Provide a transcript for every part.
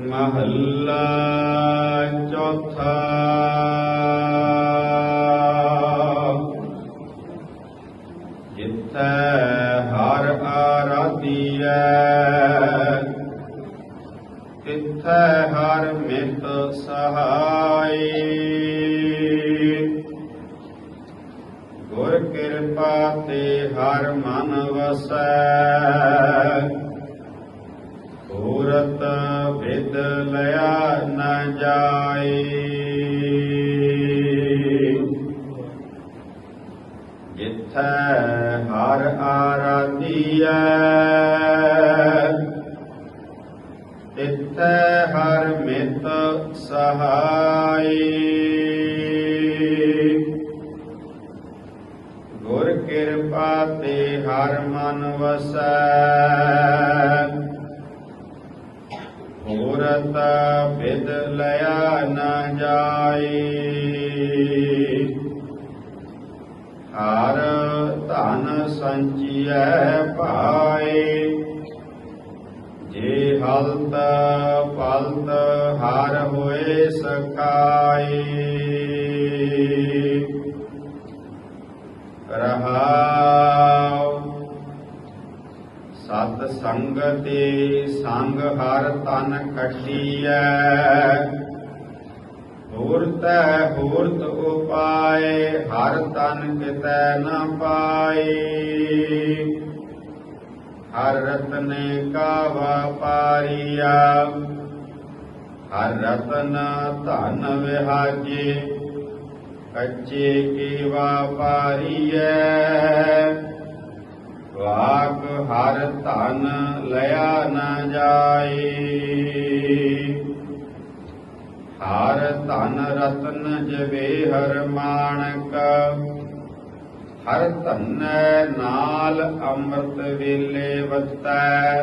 ਮਹੱਲਾ ਚੌਥਾ। ਜਿੱਥੈ ਹਰ ਆਰਾਧੀਐ ਤਿੱਥੈ ਹਰ ਮਿਤ ਸਹਾਈ। ਗੁਰ ਕਿਰਪਾ ਤੇ ਹਰ ਮਨ ਵਸੈ। ਵਿਦ ਲਿਆ ਨ ਜਾਏ। ਜਿੱਥੈ ਹਰ ਆਰਾਧੀਐ, ਤਿੱਥੈ ਹਰ ਮਿਤ ਸਹਾਈ ਗੁਰ ਕਿਰਪਾ ਤੇ ਹਰ ਮਨ ਵਸੈ ਮੂਰਤ ਵਿਦ ਲਿਆ ਨਾ ਜਾਏ। ਹਰ ਧਨ ਸੰਚੀਐ ਪਾਏ ਜੇ ਹਲਤ ਪਲਤ ਹਰ ਹੋਏ ਸਕਾਈ ਰਹਾਉ ਸਤ ਸੰਗਤੇ ਸੰਗ ਹਰ ਤਨ ਖਟੀਐ। ਹੂਰਤੈ ਹੂਰਤ ਉਪਾਏ, ਹਰ ਤਨ ਕਿਤੈ ਨ ਪਾਈ ਹਰ ਰਤਨੇ ਕਾ ਵਪਾਰੀਆ ਹਰ ਰਤਨ ਧਨ ਵਿਹਾਜੇ, ਕੱਚੇ ਕੀ ਵਪਾਰੀਐ ਵਾਕ ਹਰ ਧਨ ਲਿਆ ਨ ਜਾਏ। ਹਰ ਧਨ ਰਤਨ ਜਵੇ ਹਰ ਮਾਣਕ। ਹਰ ਧਨ ਨਾਲ ਅੰਮ੍ਰਿਤ ਵੇਲੇ ਵਤੈ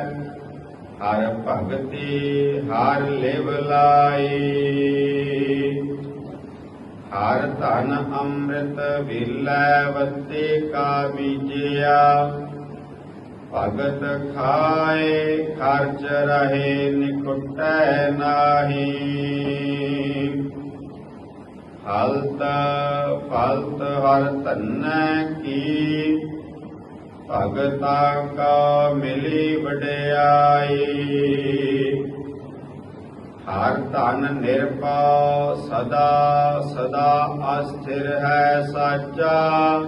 ਹਰ ਭਗਤੀ ਹਰ ਲਿਵ ਲਾਈ ਹਰ ਧਨ ਅੰਮ੍ਰਿਤ ਵੇਲੇ ਵਤੇ ਕਾ ਬੀਜਿਆ। ਭਗਤ ਖਾਏ, ਖਰਚ ਰਹੇ ਨਿਕਟੈ ਨਾਹੀ। ਹਲਤ ਫਲਤ ਹਰ ਧਨੈ ਕੀ। ਭਗਤਾ ਕਾ ਮਿਲੀ ਵਡਿਆਈ। ਹਰ ਧਨ ਨਿਰਭਉ ਸਦਾ ਸਦਾ ਅਸਥਿਰ ਹੈ ਸਾਚਾ।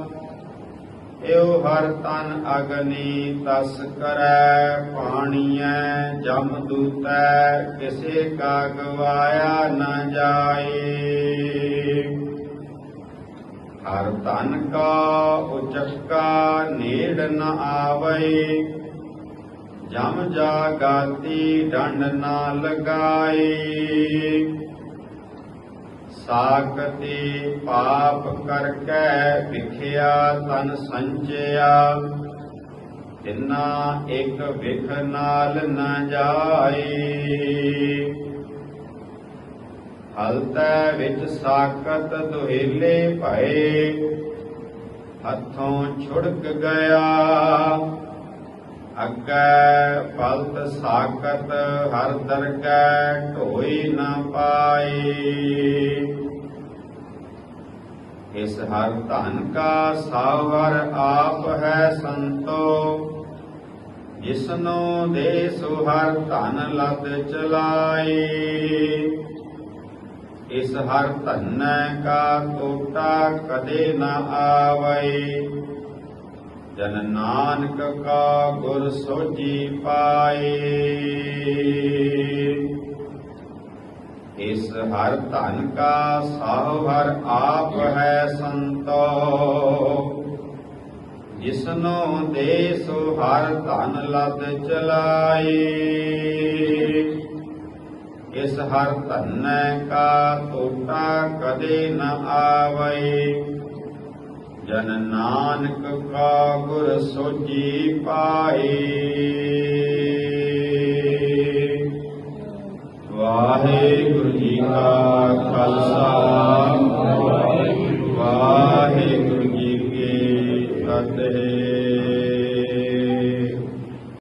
ਇਉ ਹਰ ਤਨ ਅਗਨੀ ਤਸ ਕਰੈ, ਪਾਣੀਐ ਜਮ ਦੂਤੈ, ਕਿਸੇ ਕਾ ਗਵਾਇਆ ਨ ਜਾਏ। ਹਰ ਤਨ ਕਾ ਉਚਕਾ ਨੇੜ ਨ ਆਵੈ, ਜਮ ਜਾਗਾਤੀ ਡੰਡ ਨਾ ਲਗਾਏ। ਸਾਖਤੀ ਪਾਪ ਕਰਕੇ ਵਿਖਿਆ ਤਨ ਸੰਚਿਆ। ਤਿਨਾ ਇੱਕ ਵਿਖ ਨਾਲ ਨ ਜਾਈ। ਹਲਤੈ ਵਿੱਚ ਸਾਖਤ ਦੁਹੇਲੇ ਭਏ, ਹੱਥੋਂ ਛੁੜਕ ਗਿਆ। ਅੱਗੇ ਫਲਤ ਸਾਖਤ ਹਰ ਦਰਗਹਿ ਢੋਈ ਨਾ ਪਾਈ। ਇਸ ਹਰ ਧਨ ਕਾ ਸਾਵਰ ਆਪ ਹੈ ਸੰਤੋ, ਜਿਸਨੋ ਦੇ ਸੋ ਹਰ ਧਨ ਲਦ ਚਲਾਈ। ਇਸ ਹਰ ਧਨ ਕਾ ਟੋਟਾ ਕਦੇ ਨਾ ਆਵੇ ਜਨ ਨਾਨਕ ਕਾ ਗੁਰ ਸੋਜੀ ਪਾਏ। ਇਸ ਹਰ ਧਨ ਕਾ ਸਾਹੁ ਹਰ ਆਪ ਹੈ ਸੰਤੋ। ਜਿਸਨੋ ਦੇ ਸੋ ਹਰ ਧਨ ਲਦ ਚਲਾਏ। ਇਸ ਹਰ ਧਨ ਕਾ ਟੋਟਾ ਕਦੇ ਨ ਆਵੇ ਜਨ ਨਾਨਕ ਕਾ ਗੁਰ ਸੋਜੀ ਪਾਈ ਵਾਹਿਗੁਰੂ